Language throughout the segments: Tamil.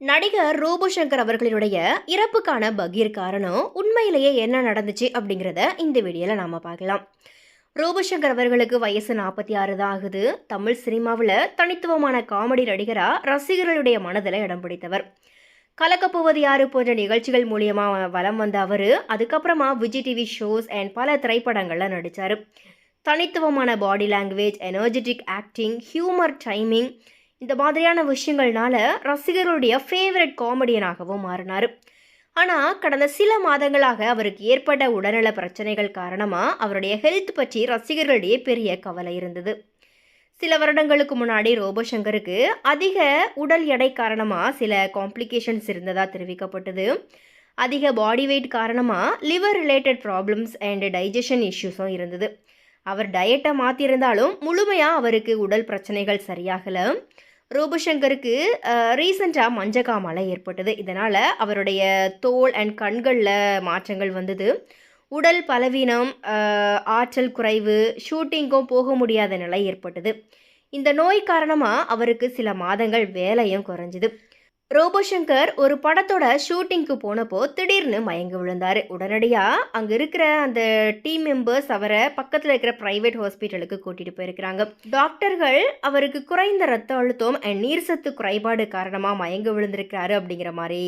நடிகர் ரோபோ சங்கர் இறப்புக்கான பகீர் காரணம் உண்மையிலேயே என்ன நடந்துச்சு அப்படிங்கிறத இந்த வீடியோவில் நாம் பார்க்கலாம். ரூபசங்கர் அவர்களுக்கு வயசு நாற்பத்தி ஆறு தான் ஆகுது. தமிழ் சினிமாவில் தனித்துவமான காமெடி நடிகராக ரசிகர்களுடைய மனதில் இடம் பிடித்தவர். கலக்கப்போவது யாரு போன்ற நிகழ்ச்சிகள் மூலியமாக வலம் வந்த அவர் அதுக்கப்புறமா விஜய் டிவி ஷோஸ் அண்ட் பல திரைப்படங்களில் நடித்தார் தனித்துவமான body language energetic acting humour timing இந்த மாதிரியான விஷயங்கள்னால ரசிகர்களுடைய ஃபேவரட் காமெடியனாகவும் மாறினார். ஆனால் கடந்த சில மாதங்களாக அவருக்கு ஏற்பட்ட உடல்நல பிரச்சனைகள் காரணமாக அவருடைய ஹெல்த் பற்றி ரசிகர்களிடையே பெரிய கவலை இருந்தது. சில வருடங்களுக்கு முன்னாடி ரோபோ சங்கருக்கு அதிக உடல் எடை காரணமாக சில காம்ப்ளிகேஷன்ஸ் இருந்ததாக தெரிவிக்கப்பட்டது. அதிக பாடி வெயிட் காரணமாக liver related problems and digestion இஷ்யூஸும் இருந்தது. அவர் டயட்டை மாற்றியிருந்தாலும் முழுமையாக அவருக்கு உடல் பிரச்சனைகள் சரியாகலை. ரூபசங்கருக்கு ரீசெண்டாக மஞ்சக்காமலை ஏற்பட்டது. இதனால் அவருடைய தோல் அண்ட் கண்களில் மாற்றங்கள் வந்தது. உடல் பலவீனம் ஆற்றல் குறைவு ஷூட்டிங்கும் போக முடியாத நிலை ஏற்பட்டது. இந்த நோய் காரணமாக அவருக்கு சில மாதங்கள் வேலையும் குறைஞ்சிது. ரோபோசங்கர் ஒரு படத்தோட ஷூட்டிங்க்கு போனப்போ திடீர்னு மயங்கி விழுந்தார். உடனடியாக அங்கே இருக்கிற அந்த டீம் மெம்பர்ஸ் அவரை பக்கத்தில் இருக்கிற ப்ரைவேட் ஹாஸ்பிட்டலுக்கு கூட்டிகிட்டு போயிருக்கிறாங்க. டாக்டர்கள் அவருக்கு குறைந்த ரத்த அழுத்தம் அண்ட் நீர் சத்து குறைபாடு காரணமாக மயங்கி விழுந்திருக்கிறாரு அப்படிங்கிற மாதிரி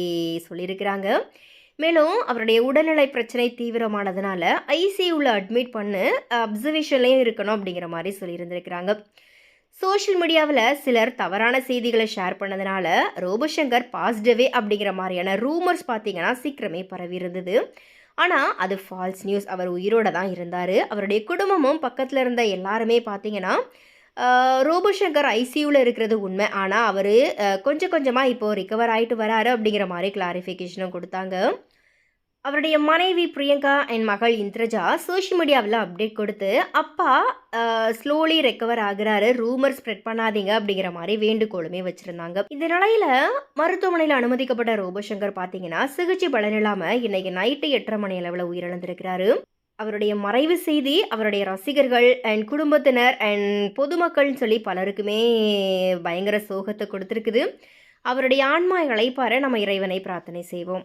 சொல்லியிருக்கிறாங்க. மேலும் அவருடைய உடல்நிலை பிரச்சனை தீவிரமானதுனால ஐசியூவில் அட்மிட் பண்ணு அப்சர்வேஷன்லேயும் இருக்கணும் அப்படிங்கிற மாதிரி சொல்லியிருந்திருக்கிறாங்க. சோஷியல் மீடியாவில் சிலர் தவறான செய்திகளை ஷேர் பண்ணதுனால ரோபசங்கர் பாசிட்டிவே அப்படிங்கிற மாதிரியான ரூமர்ஸ் பார்த்தீங்கன்னா சீக்கிரமே பரவி இருந்தது. ஆனால் அது ஃபால்ஸ் நியூஸ் அவர் உயிரோடு தான் இருந்தார். அவருடைய குடும்பமும் பக்கத்தில் இருந்த எல்லாருமே பார்த்தீங்கன்னா ஆஹ், ரோபோசங்கர் ஐசியூவில் இருக்கிறது உண்மை. ஆனால் அவர் கொஞ்சம் கொஞ்சமாக இப்போது ரிகவர் ஆகிட்டு வராரு அப்படிங்கிற மாதிரி கிளாரிஃபிகேஷனும் கொடுத்தாங்க. அவருடைய மனைவி பிரியங்கா என் மகள் இந்திரஜா சோஷியல் மீடியாவில் அப்டேட் கொடுத்து அப்பா ஸ்லோலி ரெக்கவர் ஆகுறாரு. ரூமர் ஸ்ப்ரெட் பண்ணாதீங்க. அப்படிங்கிற மாதிரி வேண்டுகோளுமே வச்சுருந்தாங்க. இந்த நிலையில் மருத்துவமனையில் அனுமதிக்கப்பட்ட ரோபோசங்கர் பார்த்தீங்கன்னா சிகிச்சை பலனில்லாமல் இன்னைக்கு நைட்டு எட்டரை மணி அளவில் உயிரிழந்திருக்கிறாரு. அவருடைய மறைவு செய்தி அவருடைய ரசிகர்கள் அண்ட் குடும்பத்தினர் அண்ட் பொதுமக்கள்னு சொல்லி பலருக்குமே பயங்கர சோகத்தை கொடுத்துருக்குது. அவருடைய ஆன்மா இழைப்பார நம்ம இறைவனை பிரார்த்தனை செய்வோம்.